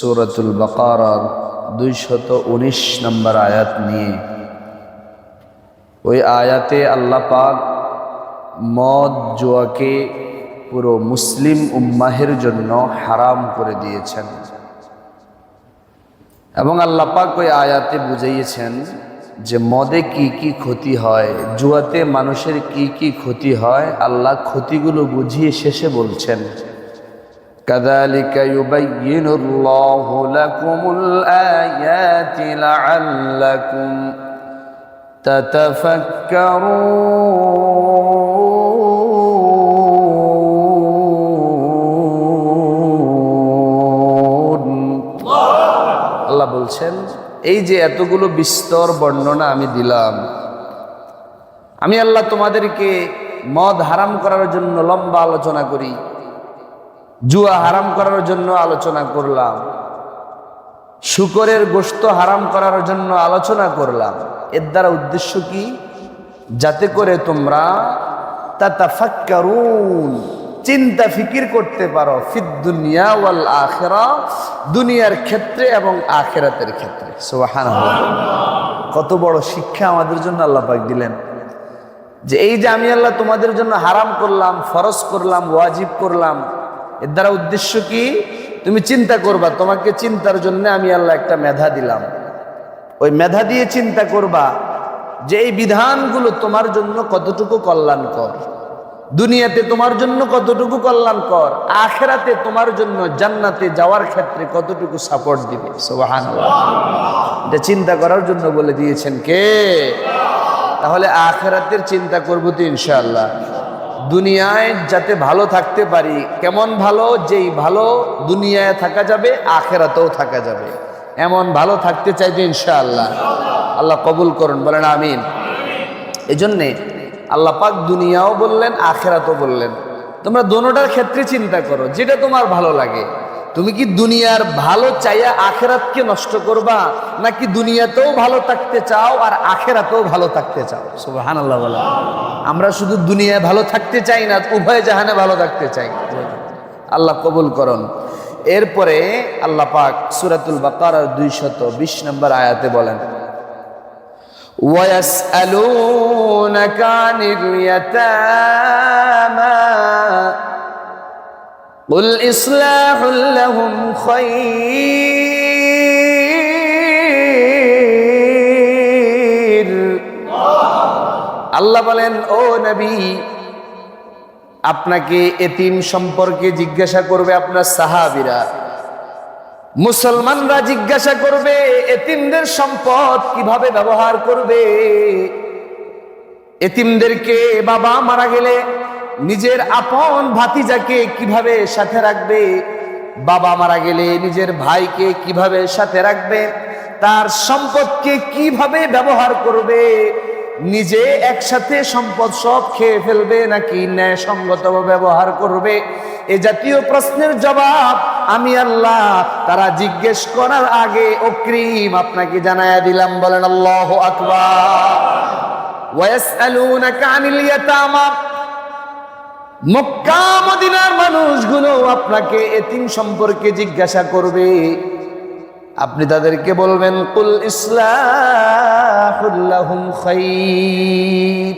সুরতুল বকার দুইশত উনিশ নম্বর আয়াত নিয়ে। ওই আয়াতে আল্লাহ পাক মদ, জোয়াকে পুরো মুসলিম উম্মাহের জন্য হারাম করে দিয়েছেন। এবং আল্লাহ পাক ওই আয়াতে বুঝাইয়েছেন যে মদে কি কি ক্ষতি হয়, জুয়াতে মানুষের কি কি ক্ষতি হয়, আল্লাহ ক্ষতিগুলো বুঝিয়ে শেষে বলছেন। كذلك يبين الله لكم الآيات لعلكم تتفكرون আল্লাহ বলছেন এই যে এতগুলো বিস্তর বর্ণনা আমি দিলাম আমি আল্লাহ তোমাদেরকে মদ হারাম করার জন্য লম্বা আলোচনা করি জুয়া হারাম করার জন্য আলোচনা করলাম। শুকরের গোস্ত হারাম করার জন্য আলোচনা করলাম। এর দ্বারা উদ্দেশ্য কি? যাতে করে তোমরা তাতাফাক্কারুন, চিন্তা ফিকির করতে পারো ফিদ দুনিয়া ওয়াল আখেরা, দুনিয়ার ক্ষেত্রে এবং আখেরাতের ক্ষেত্রে। সুবহানাল্লাহ। কত বড় শিক্ষা আমাদের জন্য আল্লাহ পাক দিলেন। যে এই যে আমি আল্লাহ তোমাদের জন্য হারাম করলাম, ফরজ করলাম, ওয়াজিব করলাম এর দ্বারা উদ্দেশ্য কি? তুমি চিন্তা করবা, তোমাকে চিন্তার জন্য আমি আল্লাহ একটা মেধা দিলাম। ওই মেধা দিয়ে চিন্তা করবা যে এই বিধানগুলো তোমার জন্য কতটুকু কল্যাণকর। দুনিয়াতে তোমার জন্য কতটুকু কল্যাণকর, আখেরাতে তোমার জন্য জান্নাতে যাওয়ার ক্ষেত্রে কতটুকু সাপোর্ট দিবে। সোবাহান এটা চিন্তা করার জন্য বলে দিয়েছেন কে? তাহলে আখেরাতের চিন্তা করব তো ইনশাআল্লাহ। দুনিয়ায় যাতে ভালো থাকতে পারি, কেমন ভালো? যেই ভালো দুনিয়ায় থাকা যাবে, আখেরাতেও থাকা যাবে। এমন ভালো থাকতে চাইতে ইনশাআল্লাহ। আল্লাহ কবুল করুন, বলেন আমিন। এই জন্যে আল্লাহ পাক দুনিয়াও বললেন, আখেরাতও বললেন। তোমরা দোনোটার ক্ষেত্রে চিন্তা করো, যেটা তোমার ভালো লাগে। তুমি কি দুনিয়ার ভালো চাইয়া আখেরাতকে নষ্ট করবা নাকি দুনিয়াতেও ভালো থাকতে চাও আর আখেরাতেও ভালো থাকতে চাও সুবাহান আল্লাহ বলা আমরা শুধু দুনিয়ায় ভালো থাকতে চাই না উভয় জাহানে ভালো থাকতে চাই আল্লাহ কবুল করুন এরপরে আল্লাহ পাক সুরাতুল বাকার দুইশত বিশ নম্বর আয়াতে বলেন ويسألونك عن اليتامى قل إصلاح لهم خير আল্লাহ বলেন ও নবী আপনাকে এতিম সম্পর্কে জিজ্ঞাসা করবে আপনার সাহাবিরা মুসলমানরা জিজ্ঞাসা করবে এতিমদের সম্পদ কিভাবে ব্যবহার করবে এতিমদেরকে বাবা মারা গেলে নিজের আপন ভাতিজাকে কীভাবে সাথে রাখবে? বাবা মারা গেলে নিজের ভাইকে কীভাবে সাথে রাখবে? তার সম্পদকে কীভাবে ব্যবহার করবে? নিজে একসাথে সম্পদ সব খেয়ে ফেলবে নাকি ন্যায়সঙ্গত ব্যবহার করবে? এ জাতীয় প্রশ্নের জবাব আমি আল্লাহ, তারা জিজ্ঞেস করার আগে অক্রিম আপনাকে জানায়া দিলাম। বলেন আল্লাহ আকবার। ওয়াসআলুনাকা আনিল ইয়াতামা। মক্কা মদিনার মানুষগুলো আপনাকে এতিম সম্পর্কে জিজ্ঞাসা করবে। আপনি তাদেরকে বলবেন, কুল খাইর।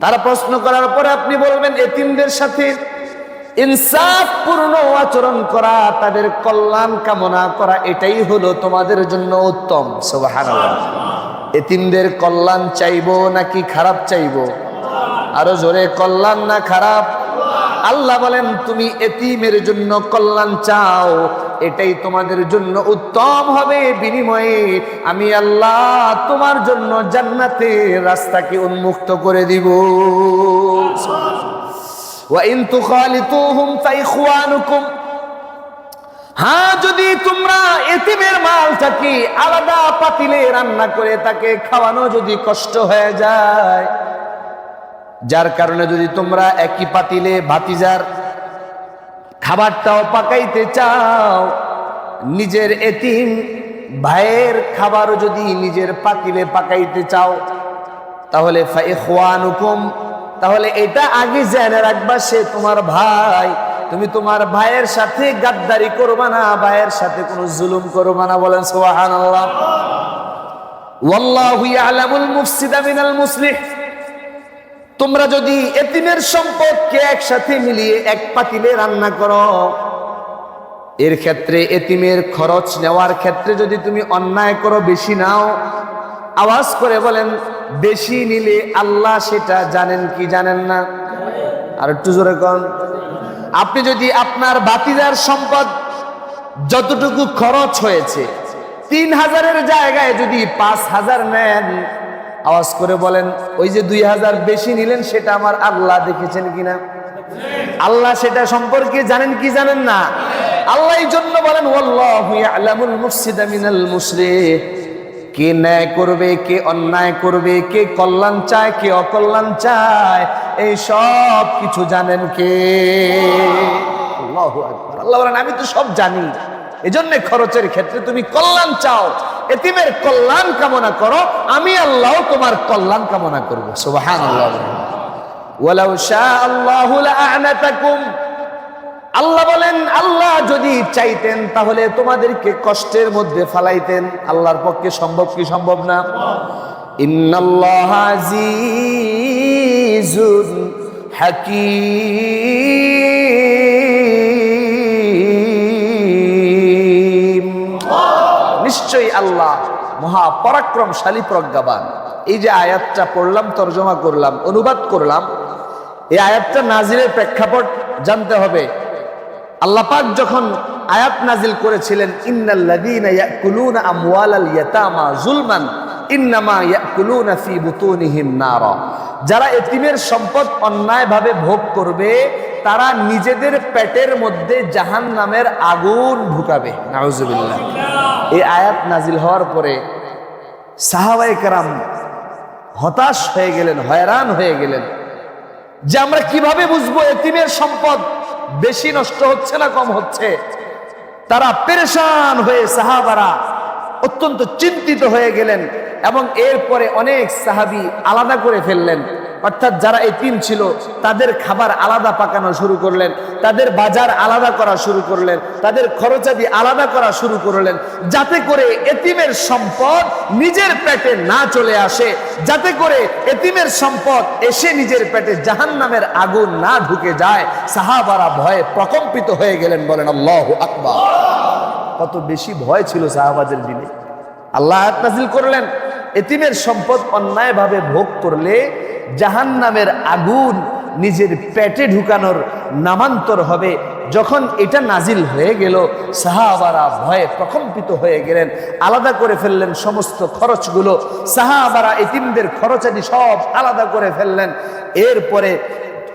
তারা প্রশ্ন করার পরে আপনি বলবেন, এতিমদের সাথে ইনসাফ পূর্ণ আচরণ করা, তাদের কল্যাণ কামনা করা, এটাই হলো তোমাদের জন্য উত্তম। সুবহানাল্লাহ। এতিমদের কল্যাণ চাইব নাকি খারাপ চাইব? আরও জোরে, কল্যাণ না খারাপ? আল্লাহ বলেন, তুমি এতিমের জন্য কল্যাণ চাও, এটাই তোমাদের জন্য উত্তম হবে বিনিময়ে। আমি আল্লাহ তোমার জন্য জান্নাতের রাস্তাকে উন্মুক্ত করে দিব। হ্যাঁ যদি তোমরা এতিমের মালটাকে আলাদা পাতিলে রান্না করে তাকে খাওয়ানো যদি কষ্ট হয়ে যায় যার কারণে যদি তোমরা একই পাতিলে ভাতিজার খাবারটাও পাকাইতে চাও, নিজের এতিম ভাইয়ের খাবারও যদি নিজের পাতিলে পাকাইতে চাও, তাহলে ফাইখওয়ানুকুম, তাহলে এটা আগে জেনে রাখবা সে তোমার ভাই। তুমি তোমার ভাইয়ের সাথে গাদ্দারি করবা না, ভাইয়ের সাথে কোনো জুলুম করবা না, বলেন সুবহানাল্লাহ। ওয়াল্লাহু ইয়ালামুল মুফসিদা মিনাল মুসলিহ। তোমরা যদি এতিমের সম্পদকে একসাথে মিলিয়ে এক পাতিলে রান্না করো, এর ক্ষেত্রে এতিমের খরচ নেওয়ার ক্ষেত্রে যদি তুমি অন্যায় করো, বেশি নাও। আওয়াজ করে বলেন, বেশি নিলে আল্লাহ সেটা জানেন কি জানেন না? আর একটু জোরে কন। আপনি যদি আপনার বাতিদার সম্পদ যতটুকু খরচ হয়েছে, তিন হাজারের জায়গায় যদি পাঁচ হাজার নেন আওয়াজ করে বলেন, ওই যে দুই হাজার বেশি নিলেন, সেটা আমার আল্লাহ দেখেছেন কিনা? আল্লাহ সেটা সম্পর্কে জানেন কি জানেন না? আল্লাহ এই জন্য বলেন কে ন্যায় করবে, কে অন্যায় করবে, কে কল্যাণ চায়, কে অকল্যাণ চায়, এই সব কিছু জানেন কে? আল্লাহ বলেন, আমি তো সব জানি। এজন্য খরচের ক্ষেত্রে তুমি কল্যাণ চাও। এতিমের কল্যাণ কামনা করো, আমি আল্লাহ তোমার কল্যাণ কামনা করব। শাআ আল্লাহু বলেন, আল্লাহ যদি চাইতেন তাহলে তোমাদেরকে কষ্টের মধ্যে ফালাইতেন। আল্লাহর পক্ষে সম্ভব কি সম্ভব না? ইন্নাল্লাহ হাকীম। নিশ্চয়ই আল্লাহ মহা পরাক্রমশালী প্রজ্ঞাবান। এই যে আয়াতটা পড়লাম, তর্জমা করলাম, অনুবাদ করলাম, এই আয়াতটা নাজিরের প্রেক্ষাপট জানতে হবে। আল্লাহ পাক যখন আয়াত নাজিল করেছিলেন, ইন্নাল্লাযীনা যারা এতিমের সম্পদ অন্যায়ভাবে ভোগ করবে তারা নিজেদের পেটের মধ্যে জাহান নামের আগুন ঢুকাবে। নাউজুবিল্লাহ। এই আয়াত নাজিল হওয়ার পরে সাহাবায়ে কেরাম হতাশ হয়ে গেলেন, হয়রান হয়ে গেলেন যে আমরা কীভাবে বুঝব এতিমের সম্পদ? বেশি নষ্ট হচ্ছে না কম হচ্ছে? তারা পেরেশান হয়ে সাহাবারা অত্যন্ত চিন্তিত হয়ে গেলেন এবং এরপরে অনেক সাহাবি আলাদা করে ফেললেন। অর্থাৎ যারা এতিম ছিল, তাদের খাবার আলাদা পাকানো শুরু করলেন, তাদের বাজার আলাদা করা শুরু করলেন, তাদের খরচাদি আলাদা করা শুরু করলেন, যাতে করে এতিমের সম্পদ নিজের পেটে না চলে আসে, যাতে করে এতিমের সম্পদ এসে নিজের পেটে জাহান্নামের আগুন না ঢুকে যায়। সাহাবারা ভয়ে প্রকম্পিত হয়ে গেলেন, বলেন, আল্লাহ আকবার। কত বেশি ভয় ছিল সাহাবাদের দিনে। আল্লাহ নাজিল করলেন। এতিমের সম্পদ অন্যায়ভাবে ভোগ করলে জাহান্নামের আগুন নিজের পেটে ঢুকানোর নামান্তর হবে। যখন এটা নাজিল হয়ে গেল, সাহাবারা ভয়ে প্রকম্পিত হয়ে গেলেন, আলাদা করে ফেললেন সমস্ত খরচগুলো। সাহাবারা এতিমদের খরচাদি সব আলাদা করে ফেললেন। এরপরে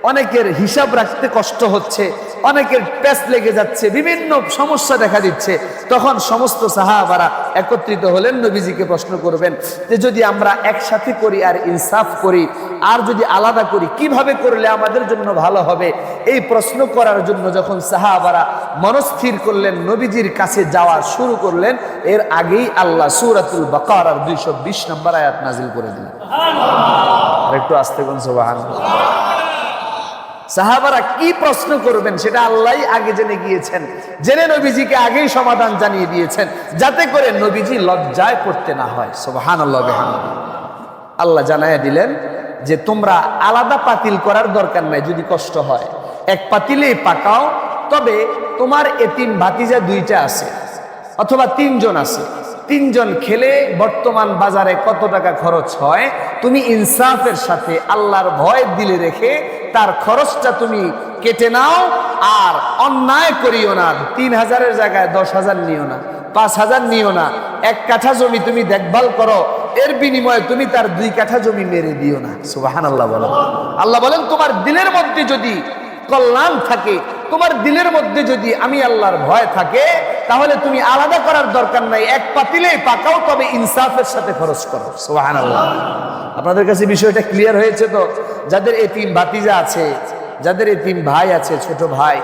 অনেকের হিসাব রাখতে কষ্ট হচ্ছে অনেকের প্যাস লেগে যাচ্ছে বিভিন্ন সমস্যা দেখা দিচ্ছে। তখন সমস্ত সাহাবারা একত্রিত হলেন নবীজিকে প্রশ্ন করবেন যে যদি আমরা একসাথে করি আর ইনসাফ করি আর যদি আলাদা করি কীভাবে করলে আমাদের জন্য ভালো হবে? এই প্রশ্ন করার জন্য যখন সাহাবারা মনস্থির করলেন নবীজির কাছে যাওয়া শুরু করলেন এর আগেই আল্লাহ সুরাতুল বাকার আর দুইশো বিশ নম্বর আয়াত নাজিল করে দিলেন। একটু আসতে কোন সোবাহান সাহাবারা কি প্রশ্ন করবেন সেটা আল্লাহ আগে জেনে গিয়েছেন। জেনে নবীজিকে আগেই সমাধান জানিয়ে দিয়েছেন, যাতে করে নবীজি লজ্জায় পড়তে না হয়। সোবাহান আল্লাহ আল্লাহ জানাইয়া দিলেন যে, তোমরা আলাদা পাতিল করার দরকার নাই, যদি কষ্ট হয়। এক পাতিলেই পাকাও, তবে তোমার এতিম ভাতিজা দুইটা আছে, অথবা তিনজন আছে। তিনজন খেলে বর্তমান বাজারে কত টাকা খরচ হয়, তুমি ইনসাফের সাথে আল্লাহর ভয় দিলে রেখে তার খরচটা তুমি কেটে নাও, আর অন্যায় করিও না। তিন হাজারের জায়গায় দশ হাজার নিও না, পাঁচ হাজার নিও না। এক কাঠা জমি তুমি দেখভাল করো, এর বিনিময়ে তুমি তার দুই কাঠা জমি মেরে দিও না। সুবাহান আল্লাহ বলেন। আল্লাহ বলেন, তোমার দিলের মধ্যে যদি কল্যাণ থাকে তোমার দিলের মধ্যে যদি আমি আল্লাহর ভয় থাকে, তাহলে তুমি আলাদা করার দরকার নাই। এক পাতিলেই পাকাও, তবে ইনসাফের সাথে খরচ করো। সোহান আল্লাহ আপনাদের কাছে বিষয়টা ক্লিয়ার হয়েছে তো? যাদের এই তিন ভাতিজা আছে, যাদের এই তিন ভাই আছে, ছোট ভাই,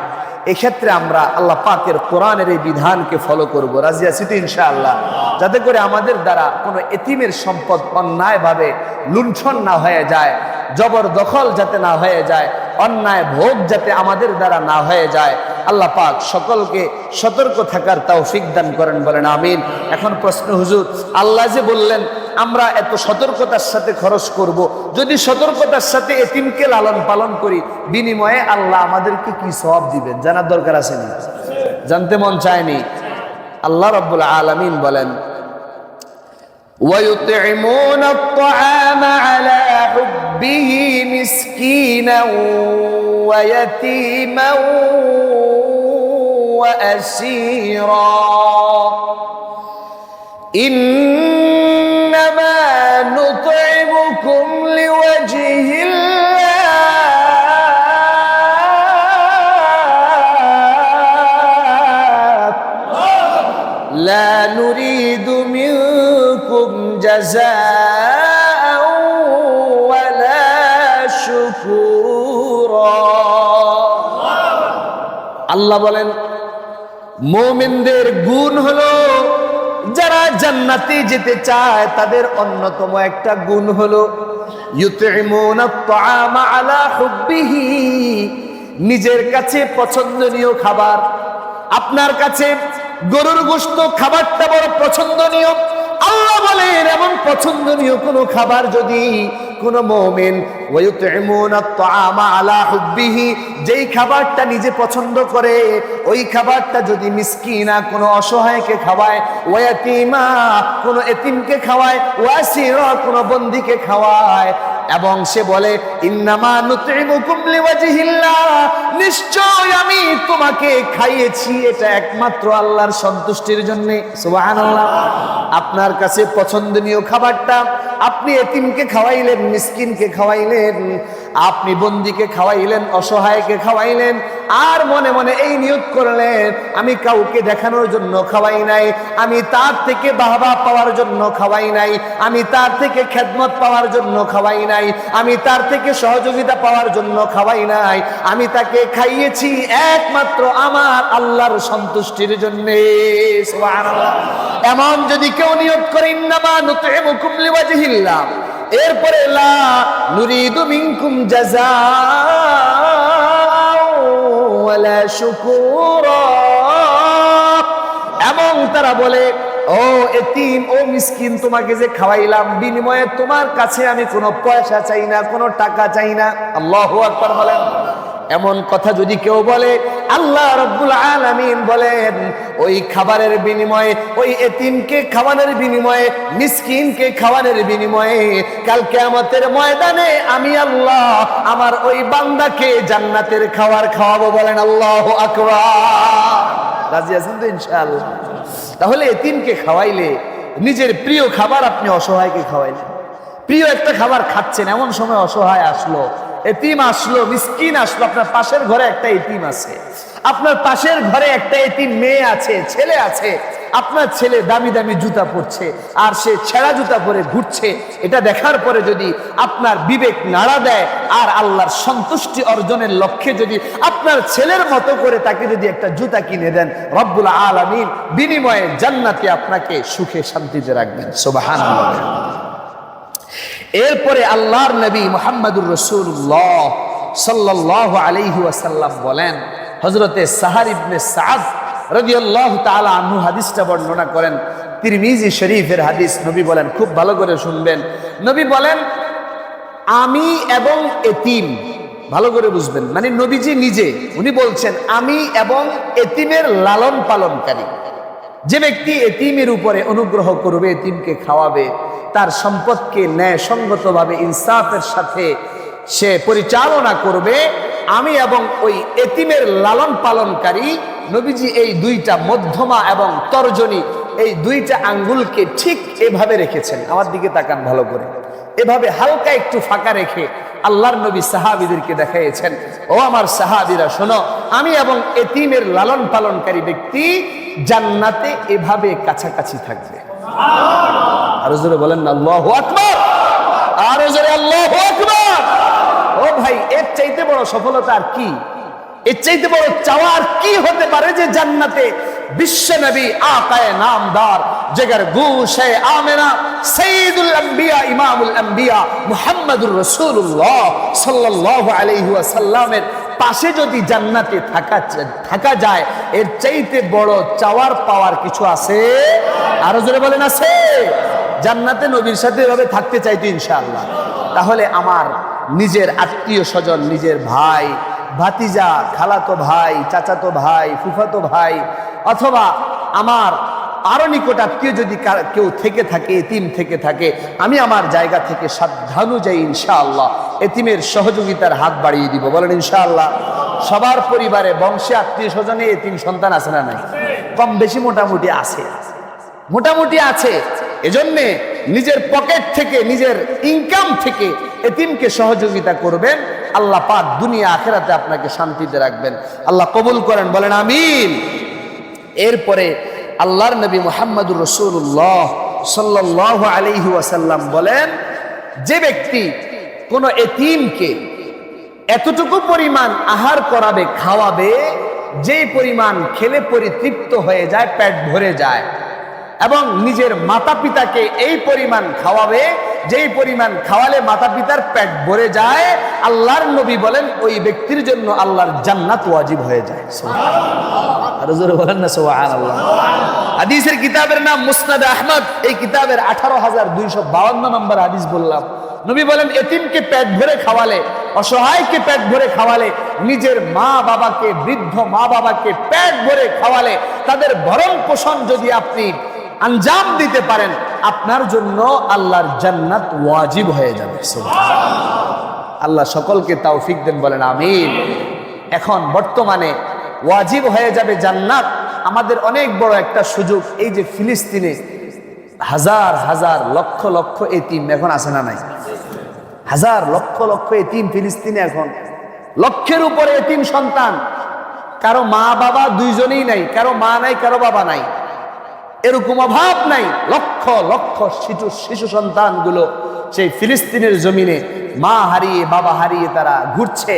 এক্ষেত্রে আমরা আল্লাহ পাকের কোরআনের এই বিধানকে ফলো করব। রাজি আছি তো ইনশাআল্লাহ? যাতে করে আমাদের দ্বারা কোনো এতিমের সম্পদ অন্যায়ভাবে লুণ্ঠন না হয়ে যায়, জবরদখল যাতে না হয়ে যায় অন্যায় ভোগ যাতে আমাদের দ্বারা না হয়ে যায় আল্লাহ পাক সকলকে সতর্ক থাকার তৌফিক দান করেন বলেন আমিন এখন প্রশ্ন হুজুর আল্লাহ যে বললেন আমরা এত সতর্কতার সাথে খরচ করব। যদি সতর্কতার সাথে এতিমকে লালন পালন করি বিনিময়ে আল্লাহ আমাদেরকে কি সওয়াব দিবেন জানার দরকার আছে নি জানতে মন চায়নি আল্লাহ রব্বুল আলামিন বলেন ويطعمون الطعام على حبه مسكينا ويتيما وأسيرا. إنما نطعمكم لوجه الله. لا نريد منكم جزاء. আল্লাহ বলেন, মোমিনদের গুণ হলো, যারা জান্নাতে যেতে চায়, তাদের অন্যতম একটা গুণ হলো নিজের কাছে পছন্দনীয় খাবার। আপনার কাছে গরুর গোশত খাবারটা বড় পছন্দনীয়। আল্লাহ বলেন, এমন পছন্দনীয় কোনো খাবার যদি কোন মুমিন। যেই খাবারটা নিজে পছন্দ করে, ওই খাবারটা যদি মিসকিনা, কোনো অসহায়কে খাওয়ায়, ওয়াতিমা, কোনো এতিমকে খাওয়ায়, ওয়াসির, কোনো বন্দিকে খাওয়ায় এবং সে বলে নিশ্চয় আমি তোমাকে খাইয়েছি, এটা একমাত্র আল্লাহর সন্তুষ্টির জন্য। আপনার কাছে পছন্দনীয় খাবারটা, আপনি এতিমকে খাওয়াইলেন, মিসকিনকে খাওয়াইলেন। আপনি বন্দিকে খাওয়াইলেন, অসহায়কে খাওয়াইলেন, আর মনে মনে এই নিয়োগ করলেন, আমি কাউকে দেখানোর জন্য খাওয়াই নাই, আমি তার থেকে বাহবা পাওয়ার জন্য খাওয়াই নাই, আমি তার থেকে খেদমত পাওয়ার জন্য খাওয়াই নাই, আমি তার থেকে সহযোগিতা পাওয়ার জন্য খাওয়াই নাই, আমি তাকে খাইয়েছি একমাত্র আমার আল্লাহর সন্তুষ্টির জন্য। এমন যদি কেউ নিয়োগ করে, ইন্নামা নুতইমুকুম লিওয়াজহিল্লাহ। এরপরে, লা নুরিদু মিনকুম জাযা ওয়ালা শুকুরা। এবং তারা বলে, ও এতিম, ও মিসকিন, তোমাকে যে খাওয়াইলাম, বিনিময়ে তোমার কাছে আমি কোনো পয়সা চাই না, কোনো টাকা চাই না। আল্লাহ আকবার বলেন। এমন কথা যদি কেউ বলে, আল্লাহ রব্বুল আলামিন বলেন, ওই খাবারের বিনিময়ে, ওই এতিমকে খাওয়ানোর বিনিময়ে, মিসকিনকে খাওয়ানোর বিনিময়ে, কাল কিয়ামতের ময়দানে আমি আল্লাহ আমার ওই বান্দাকে জান্নাতের খাবার খাওয়াবো বলেন আল্লাহ আকবার। রাজি আছেন তো ইনশাআল্লাহ? তাহলে এতিমকে খাওয়াইলে নিজের প্রিয় খাবার আপনি অসহায়কে খাওয়াইলেন। প্রিয় একটা খাবার খাচ্ছেন, এমন সময় অসহায় আসলো। এতিম আসলো, মিসকিন আসলো, আপনার পাশের ঘরে একটা এতিম আছে। আপনার পাশের ঘরে একটা এতিম মেয়ে আছে, ছেলে আছে। আপনার ছেলে দামি দামি জুতা পরছে আর সে ছেঁড়া জুতা পরে ঘুরছে। এটা দেখার পরে যদি আপনার বিবেক নাড়া দেয় আর আল্লাহর সন্তুষ্টি অর্জনের লক্ষ্যে যদি আপনার ছেলের মতো করে তাকে যদি একটা জুতা কিনে দেন, রব্বুল আলামিন বিনিময়ে জান্নাতে আপনাকে সুখে শান্তিতে রাখবেন। সুবহানাল্লাহ। এরপরে আল্লাহর নবী মোহাম্মদুর রসুল্লাহ সাল্লাহ আলাইহি ওয়াসাল্লাম বলেন হজরতে সাহার ইবনে সাদ রাদিয়াল্লাহু তাআলা আনহু হাদিসটা বর্ণনা করেন। তিরমিজি শরীফের হাদিস নবী বলেন, খুব ভালো করে শুনবেন। নবী বলেন, আমি এবং এতিম, ভালো করে বুঝবেন মানে নবীজি নিজে, উনি বলছেন, আমি এবং এতিমের লালন পালনকারী যে ব্যক্তি এতিমের উপরে অনুগ্রহ করবে, এতিমকে খাওয়াবে, তার সম্পদকে ন্যায়সঙ্গতভাবে ইনসাফের সাথে সে পরিচালনা করবে, আমি এবং ওই এতিমের লালন পালনকারী নবীজি এই দুইটা মধ্যমা এবং তর্জনী, এই দুইটা আঙ্গুলকে ঠিক এভাবে রেখেছেন। আমার দিকে তাকান ভালো করে। এভাবে হালকা একটু ফাঁকা রেখে আল্লাহর নবী সাহাবিদেরকে দেখাইয়েছেন ও আমার সাহাবিরা শোনো আমি এবং এতিমের লালন পালনকারী ব্যক্তি জান্নাতে এভাবে কাছাকাছি থাকবে। আরও জোরে বলেন না আল্লাহ আকবার! আরও জোরে আল্লাহ আকবার! ও ভাই এর চাইতে বড় সফলতা আর কি? এর চাইতে বড় চাওয়া আর কি হতে পারে যে জান্নাতে বিশ্ব নবী আকায় নামদার জেগার গুশে আমেনা ইমামুল মুহাম্মদুর সাল্লাল্লাহু আলাইহি পাশে যদি জান্নাতে থাকা থাকা যায়, এর চাইতে বড় চাওয়ার পাওয়ার কিছু আছে? আরও জোরে বলেন আছে। জান্নাতে নবীর সাথে এভাবে থাকতে চাইতো ইনশাআল্লাহ। তাহলে আমার নিজের আত্মীয় স্বজন, নিজের ভাই, ভাতিজা, খালাতো ভাই, চাচাতো ভাই, ফুফাতো ভাই অথবা আমার আরও নিকট আত্মীয় যদি কেউ থেকে থাকে, এতিম থেকে থাকে, আমি আমার জায়গা থেকে সাধ্যানুযায়ী ইনশাআল্লাহ এতিমের সহযোগিতার হাত বাড়িয়ে দিব। বলেন ইনশাআল্লাহ, সবার পরিবারে বংশে আত্মীয় স্বজনে এতিম সন্তান আছে না নাই? কম বেশি মোটামুটি আছে। মোটামুটি আছে। এজন্যে নিজের পকেট থেকে, নিজের ইনকাম থেকে এতিমকে সহযোগিতা করবেন। আল্লাহ পাক দুনিয়া আখেরাতে আপনাকে শান্তিতে রাখবেন। আল্লাহ কবুল করেন, বলেন আমিন। এরপরে আল্লাহর নবী মোহাম্মদুর রসুল্লাহ সাল্লাহ আলাইহি ওয়াসাল্লাম বলেন, যে ব্যক্তি কোনো এতিমকে এতটুকু পরিমাণ আহার করাবে, খাওয়াবে, যেই পরিমাণ খেলে পরিতৃপ্ত হয়ে যায়, পেট ভরে যায় এবং নিজের মাতা পিতাকে এই পরিমাণ খাওয়াবে যেই পরিমাণ খাওয়ালে মাতা পিতার পেট ভরে যায়, আল্লাহর নবী বলেন, ওই ব্যক্তির জন্য আল্লাহর জান্নাত ওয়াজিব হয়ে যায়। বলেন না সোহান আল্লাহ হাদিসের কিতাবের নাম মুসনাদ আহমদ। এই কিতাবের আঠারো হাজার দুইশো বাউন্ন নম্বর হাদিস বললাম। নবী বলেন, এতিমকে পেট ভরে খাওয়ালে, অসহায়কে পেট ভরে খাওয়ালে, নিজের মা বাবাকে বৃদ্ধ মা বাবাকে পেট ভরে খাওয়ালে, তাদের ভরণ পোষণ যদি আপনি আঞ্জাম দিতে পারেন আপনার জন্য আল্লাহর জান্নাত ওয়াজিব হয়ে যাবে। আল্লাহ সকলকে তৌফিক দেন, বলেন আমিন। এখন বর্তমানে ওয়াজিব হয়ে যাবে জান্নাত। আমাদের অনেক বড় একটা সুযোগ, এই যে ফিলিস্তিনে হাজার হাজার লক্ষ লক্ষ এতিম এখন আছে না নাই? হাজার, লক্ষ লক্ষ এতিম ফিলিস্তিনে এখন। লক্ষের উপরে এতিম সন্তান। কারও মা বাবা দুইজনেই নাই, কারও মা নাই, কারও বাবা নাই। এরকম অভাব নাই। লক্ষ লক্ষ শিশু শিশু সন্তানগুলো সেই ফিলিস্তিনের জমিনে মা হারিয়ে, বাবা হারিয়ে তারা ঘুরছে,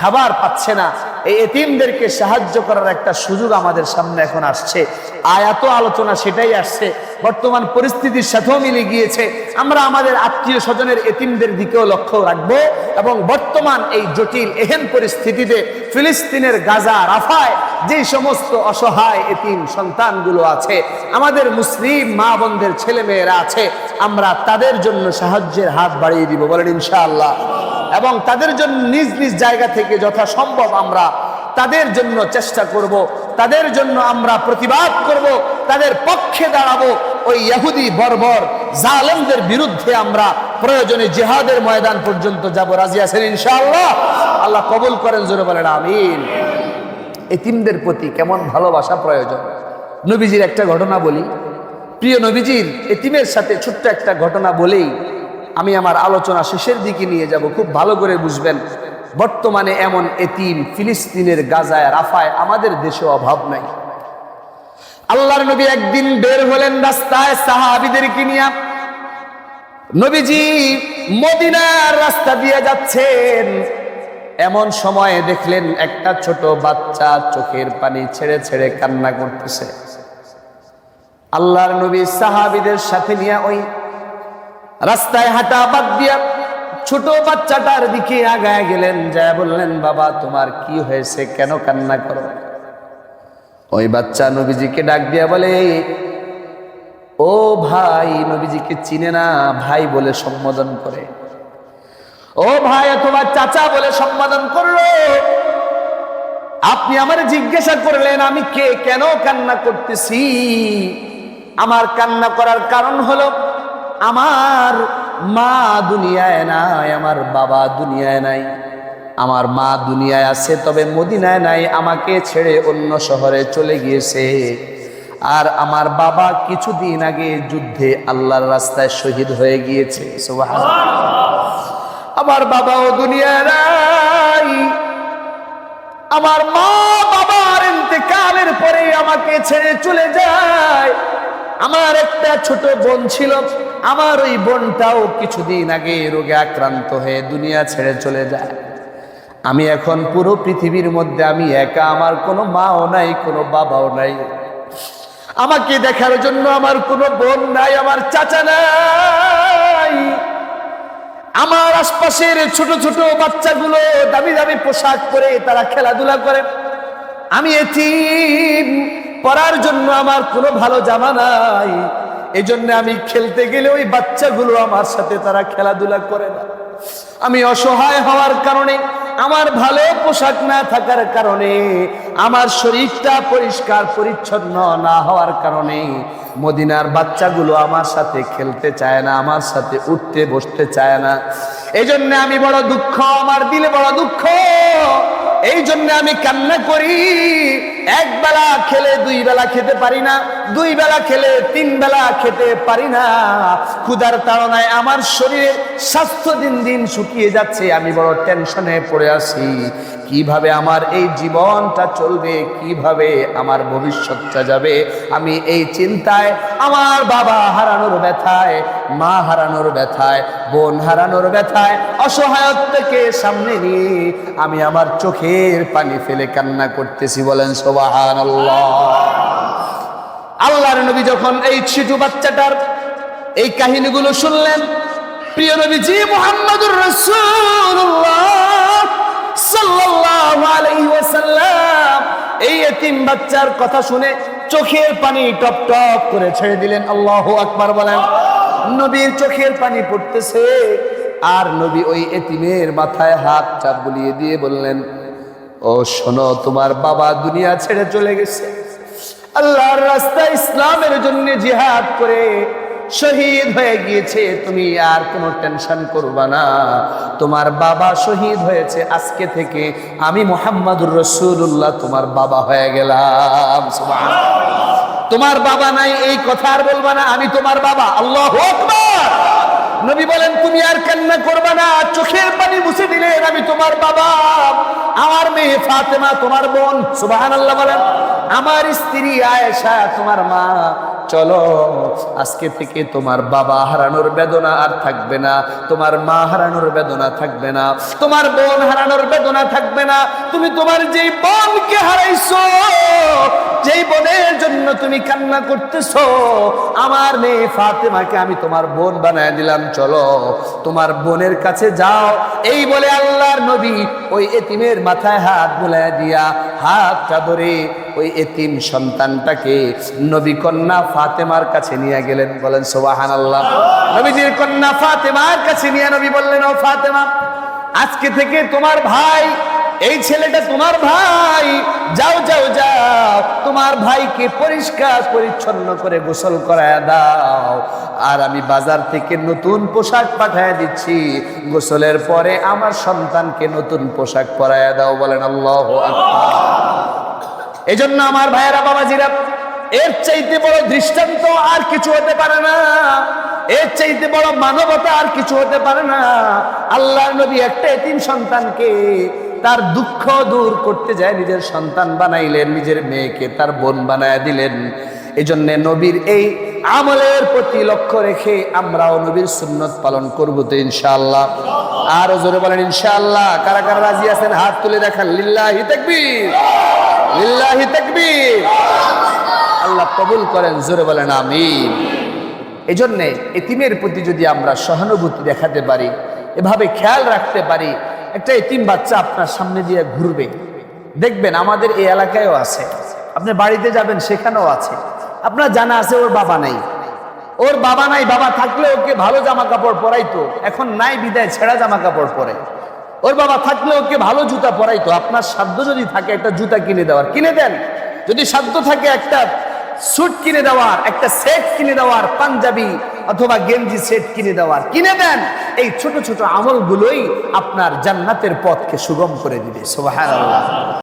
খাবার পাচ্ছে না। এই এতিমদেরকে সাহায্য করার একটা সুযোগ আমাদের সামনে এখন আসছে। আয়াত আলোচনা সেটাই আসছে। বর্তমান পরিস্থিতির সাথেও মিলে গিয়েছে। আমরা আমাদের আত্মীয় স্বজনের এতিমদের দিকেও লক্ষ্য রাখব এবং বর্তমান এই জটিল, এহেন পরিস্থিতিতে ফিলিস্তিনের গাজা, রাফায় যে সমস্ত অসহায় এতিম সন্তানগুলো আছে, আমাদের মুসলিম মা বোনদের ছেলে মেয়েরা আছে, আমরা তাদের জন্য সাহায্যের হাত বাড়িয়ে দিব, বলেন ইনশাআল্লাহ। এবং তাদের জন্য নিজ নিজ জায়গা থেকে যথাসম্ভব আমরা তাদের জন্য চেষ্টা করব, তাদের জন্য আমরা প্রতিবাদ করব, তাদের পক্ষে দাঁড়াবো। ওই ইহুদি বর্বর জালেমদের বিরুদ্ধে আমরা প্রয়োজনে জিহাদের ময়দান পর্যন্ত যাব। রাজি আছেন ইনশাআল্লাহ? আল্লাহ কবুল করেন, জোরে বলেন, আমিন। এতিমদের প্রতি কেমন ভালোবাসা প্রয়োজন? নবীজির একটা ঘটনা বলি। প্রিয় নবীজির এতিমের সাথে ছোট্ট একটা ঘটনা বলেই আমি আমার আলোচনা শেষের দিকে নিয়ে যাব। খুব ভালো করে বুঝবেন, বর্তমানে এমন এতিম ফিলিস্তিনের গাজায়, রাফায় আমাদের দেশে অভাব নাই। আল্লাহর নবী একদিন বের হলেন রাস্তায় সাহাবিদেরকে নিয়ে। নবীজি মদিনার রাস্তা দিয়ে যাচ্ছেন। এমন সময়ে দেখলেন একটা ছোট বাচ্চা চোখের পানি ছেড়ে ছেড়ে কান্না করতেছে। আল্লাহর নবী সাহাবিদের সাথে নিয়ে ওই রাস্তায় হাঁটা বাদ দিয়া ছোট বাচ্চাটার দিকে আগায় গেলেন যা বললেন, বাবা, তোমার কি হয়েছে? কেন কান্না করো? ওই বাচ্চা নবীজিকে ডাক দিয়া বলে, ও ভাই, নবীজিকে চিনে না, ভাই বলে সম্বোধন করে। ও ভাই, তোমার চাচা বলে সম্বোধন করল। আপনি আমার জিজ্ঞাসা করলেন, আমি কে, কেন কান্না করতেছি? আমার কান্না করার কারণ হলো, আমার মা দুনিয়ায় নাই, আমার বাবা দুনিয়ায় নাই, আমার মা দুনিয়ায় আছে, তবে মদিনায় নাই, আমাকে ছেড়ে অন্য শহরে চলে গিয়েছে। আর আমার বাবা কিছুদিন আগে যুদ্ধে আল্লাহর রাস্তায় শহীদ হয়ে গিয়েছে। সুবহানাল্লাহ। আমার বাবাও দুনিয়ায় নাই। আমার মা বাবার ইন্তেকালের পরে আমাকে ছেড়ে চলে যায়। আমার একটা ছোট বোন ছিল, আমার ওই বোনটাও কিছুদিন আগে রোগে আক্রান্ত হয়ে দুনিয়া ছেড়ে চলে যায়। আমি এখন পুরো পৃথিবীর মধ্যে আমি একা, আমার কোনো মাও নাই, কোনো বাবাও নাই। আমাকে দেখার জন্য আমার কোনো বোন নাই, আমার চাচা নাই। আমার আশপাশের ছোট ছোট বাচ্চাগুলো দামি দামি পোশাক পরে তারা খেলাধুলা করে। আমি এটি পড়ার জন্য আমার কোনো ভালো জামা নাই। এই জন্য আমি খেলতে গেলে ওই বাচ্চাগুলো আমার সাথে তারা খেলাধুলা করে না। আমি অসহায় হওয়ার কারণে আমার ভালো পোশাক না থাকার কারণে, আমার শরীরটা পরিষ্কার, পরিচ্ছন্ন না হওয়ার কারণে মদিনার বাচ্চাগুলো আমার সাথে খেলতে চায় না, আমার সাথে উঠতে বসতে চায় না। এই জন্য আমি বড় দুঃখ, আমার দিলে বড় দুঃখ। এই জন্য আমি কান্না করি। এক বেলা খেলে দুই বেলা খেতে পারি না, দুই বেলা খেলে তিন বেলা খেতে পারি না। ক্ষুধার তাড়নায় আমার শরীরের স্বাস্থ্য দিন দিন শুকিয়ে যাচ্ছে, আমি বড় টেনশনে পড়ে আছি। কীভাবে আমার এই জীবনটা চলবে, কীভাবে আমার ভবিষ্যৎটা যাবে, আমি এই চিন্তায় আমার বাবা হারানোর ব্যথায়, মা হারানোর ব্যথায়, বোন হারানোর ব্যথায় অসহায়ত থেকে সামনে নিয়ে আমি আমার চোখের পানি ফেলে কান্না করতেছি, বলেন আল্লাহর নবী যখন এই ছিটু বাচ্চাটার এই কাহিনীগুলো শুনলেন, প্রিয় নবীজি মোহাম্মদুর এই বাচ্চার কথা শুনে চোখের পানি টপ টপ করে ছেড়ে দিলেন। আল্লাহু আকবার বলেন, নবীর চোখের পানি পড়তেছে। আর নবী ওই এতিমের মাথায় হাত চাপ বুলিয়ে দিয়ে বললেন ও শোনো, তোমার বাবা দুনিয়া ছেড়ে চলে গেছে। আল্লাহর রাস্তা ইসলামের জন্য জিহাদ করে শহীদ হয়ে গিয়েছে। তুমি আর কোনো টেনশন করবা না। তোমার বাবা শহীদ হয়েছে আজকে থেকে। আমি মোহাম্মদুর রসুল্লাহ তোমার বাবা হয়ে গেলাম। তোমার বাবা নাই, এই কথা আর বলবা না। আমি তোমার বাবা। আল্লাহ আকবার। নবী বলেন, তুমি আর কান্না করবে না, চোখের পানি মুছে দিলেন আমি তোমার বাবা, আমার মেয়ে ফাতেমা, তোমার বোন। সুবহানাল্লাহ বলেন, আমার স্ত্রী আয়েশা, তোমার মা, চলো, আজকে থেকে তোমার বাবা হারানোর বেদনা আর থাকবে না, তোমার মা হারানোর বেদনা থাকবে না, তোমার বোন হারানোর বেদনা থাকবে না, তুমি তোমার যেই বোনকে হারাইছো যেই বোনের জন্য তুমি কান্না করতেছো, আমার মেয়ে ফাতেমাকে আমি তোমার বোন বানায় দিলাম, চলো। তোমার বোনের কাছে যাও। এই বলে আল্লাহর নবী ওই এতিমের মাথায় হাত বুলায় দিয়া হাতটা ধরে ওই এতিম সন্তানটাকে নবী কন্যা ফাতেমার কাছে নিয়ে গেলেন, বলেন সোবাহান আল্লাহ নবীজির কন্যা ফাতেমার কাছে নিয়ে নবী বললেন, ও ফাতেমা, আজকে থেকে তোমার ভাই, এই ছেলেটা তোমার ভাই যাও যাও যাও, তোমার ভাইকে পরিষ্কার পরিচ্ছন্ন করে গোসল করায় দাও। আর আমি বাজার থেকে নতুন পোশাক পাঠায় দিচ্ছি। গোসলের পরে আমার সন্তানকে নতুন পোশাক পরায় দাও, বলেন আল্লাহ এই জন্য আমার ভাইয়েরা বাবা বাবাজিরা, এর চাইতে বড় দৃষ্টান্ত আর কিছু হতে পারে না। এর চাইতে বড় মানবতা আর কিছু হতে পারে না। আল্লাহ নবী একটা এতিম সন্তানকে তার দুঃখ দূর করতে যায়, নিজের সন্তান বানাইলেন, নিজের মেয়েকে তার বোন বানায় দিলেন। এই জন্য নবীর এই আমলের প্রতি লক্ষ্য রেখে আমরাও নবীর সুন্নত পালন করব তো ইনশাআল্লাহ। আরও জোরে বলেন, ইনশাআল্লাহ। কারা কারা রাজি আছেন? হাত তুলে দেখান। লিল্লাহি তাকবীর। লিল্লাহি তাকবীর। আল্লাহ কবুল করেন, জোরে বলেন, আমিন। এই জন্যে এতিমের প্রতি যদি আমরা সহানুভূতি দেখাতে পারি, এভাবে খেয়াল রাখতে পারি একটা এতিম বাচ্চা আপনার সামনে দিয়ে ঘুরবে। দেখবেন আমাদের এই এলাকায়ও আছে। আপনি বাড়িতে যাবেন, সেখানেও আছে। আপনার জানা আছে ওর বাবা নাই। ওর বাবা নাই, বাবা থাকলে ওকে ভালো জামা কাপড় পরাইতো। এখন নাই, বিদায় ছেঁড়া জামা কাপড় পরে। ওর বাবা থাকলে ওকে ভালো জুতা পরাইতো। আপনার সাধ্য যদি থাকে একটা জুতা কিনে দেওয়ার। কিনে দেন। যদি সাধ্য থাকে একটা স্যুট কিনে দেওয়ার, একটা সেট কিনে দেওয়ার, পাঞ্জাবি অথবা গেঞ্জি সেট কিনে দেওয়ার কিনে দেন, এই ছোট ছোট আমলগুলোই আপনার জান্নাতের পথকে সুগম করে দিবে। সুবহানাল্লাহ।